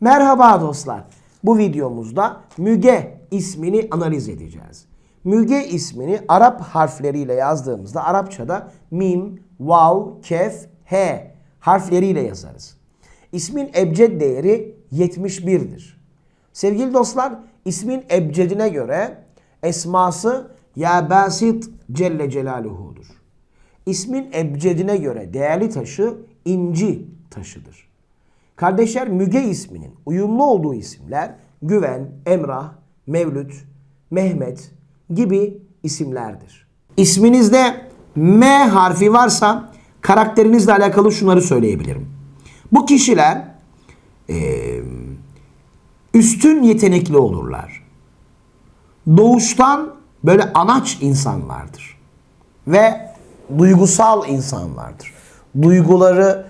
Merhaba dostlar. Bu videomuzda Müge ismini analiz edeceğiz. Müge ismini Arap harfleriyle yazdığımızda Arapçada mim, vav, kef, he harfleriyle yazarız. İsmin ebced değeri 71'dir. Sevgili dostlar, ismin ebcedine göre esması Ya Basit Celle Celaluhu'dur. İsmin ebcedine göre değerli taşı inci taşıdır. Kardeşler Müge isminin uyumlu olduğu isimler Güven, Emrah, Mevlüt, Mehmet gibi isimlerdir. İsminizde M harfi varsa karakterinizle alakalı şunları söyleyebilirim. Bu kişiler üstün yetenekli olurlar. Doğuştan böyle anaç insanlardır. Ve duygusal insanlardır. Duyguları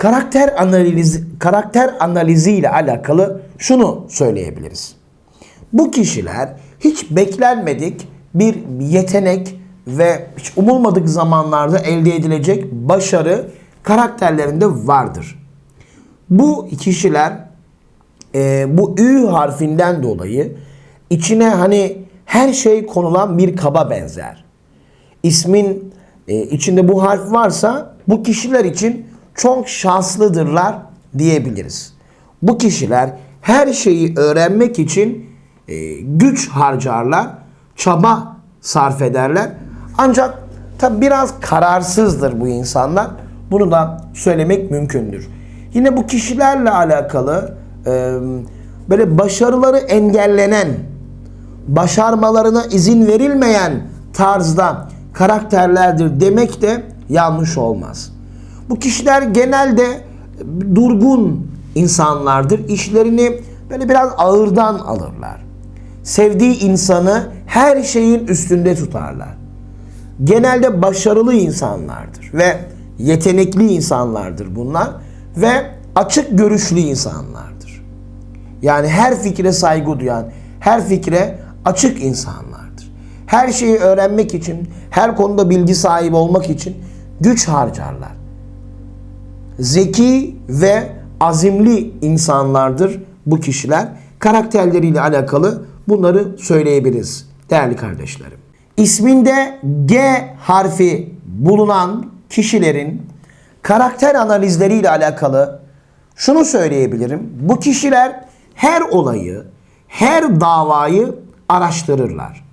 karakter analizi karakter analizi ile alakalı şunu söyleyebiliriz. Bu kişiler hiç beklenmedik bir yetenek ve hiç umulmadık zamanlarda elde edilecek başarı karakterlerinde vardır. Bu kişiler e, bu Ü harfinden dolayı içine hani her şey konulan bir kaba benzer. İsmin e, içinde bu harf varsa bu kişiler için çok şanslıdırlar diyebiliriz. Bu kişiler her şeyi öğrenmek için e, güç harcarlar, çaba sarf ederler. Ancak tabi biraz kararsızdır bu insanlar. Bunu da söylemek mümkündür. Yine bu kişilerle alakalı e, böyle başarıları engellenen, başarmalarına izin verilmeyen tarzda karakterlerdir demek de yanlış olmaz. Bu kişiler genelde durgun insanlardır. İşlerini böyle biraz ağırdan alırlar. Sevdiği insanı her şeyin üstünde tutarlar. Genelde başarılı insanlardır ve yetenekli insanlardır bunlar ve açık görüşlü insanlardır. Yani her fikre saygı duyan, her fikre açık insanlardır. Her şeyi öğrenmek için, her konuda bilgi sahibi olmak için güç harcarlar. Zeki ve azimli insanlardır bu kişiler. Karakterleriyle alakalı bunları söyleyebiliriz değerli kardeşlerim. İsminde G harfi bulunan kişilerin karakter analizleriyle alakalı şunu söyleyebilirim. Bu kişiler her olayı, her davayı araştırırlar.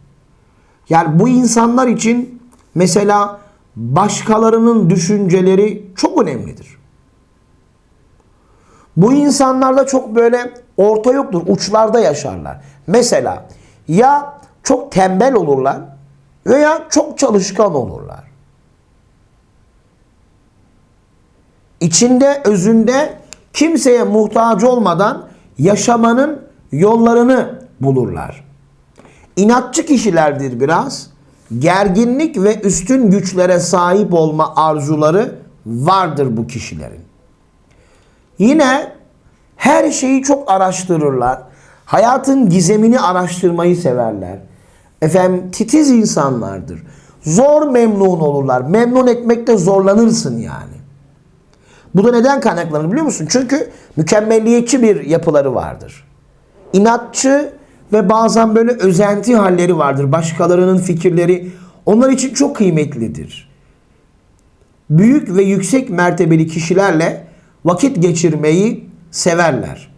Yani bu insanlar için mesela başkalarının düşünceleri çok önemlidir. Bu insanlarda çok böyle orta yoktur, uçlarda yaşarlar. Mesela ya çok tembel olurlar veya çok çalışkan olurlar. İçinde, özünde kimseye muhtaç olmadan yaşamanın yollarını bulurlar. İnatçı kişilerdir biraz. Gerginlik ve üstün güçlere sahip olma arzuları vardır bu kişilerin. Yine her şeyi çok araştırırlar. Hayatın gizemini araştırmayı severler. Efendim titiz insanlardır. Zor memnun olurlar. Memnun etmekte zorlanırsın yani. Bu da neden kaynaklanır biliyor musun? Çünkü mükemmelliyetçi bir yapıları vardır. İnatçı ve bazen böyle özenti halleri vardır. Başkalarının fikirleri onlar için çok kıymetlidir. Büyük ve yüksek mertebeli kişilerle vakit geçirmeyi severler.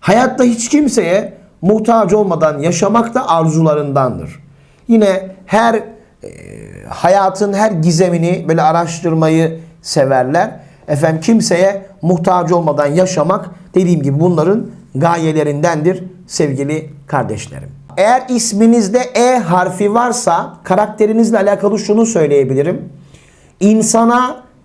Hayatta hiç kimseye muhtaç olmadan yaşamak da arzularındandır. Yine her e, hayatın her gizemini böyle araştırmayı severler. Efendim kimseye muhtaç olmadan yaşamak dediğim gibi bunların gayelerindendir sevgili kardeşlerim. Eğer isminizde E harfi varsa karakterinizle alakalı şunu söyleyebilirim. İnsana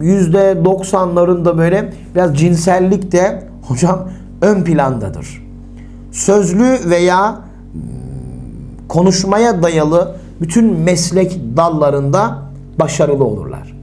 %90'larında böyle biraz cinsellik de hocam ön plandadır sözlü veya hmm, konuşmaya dayalı bütün meslek dallarında başarılı olurlar.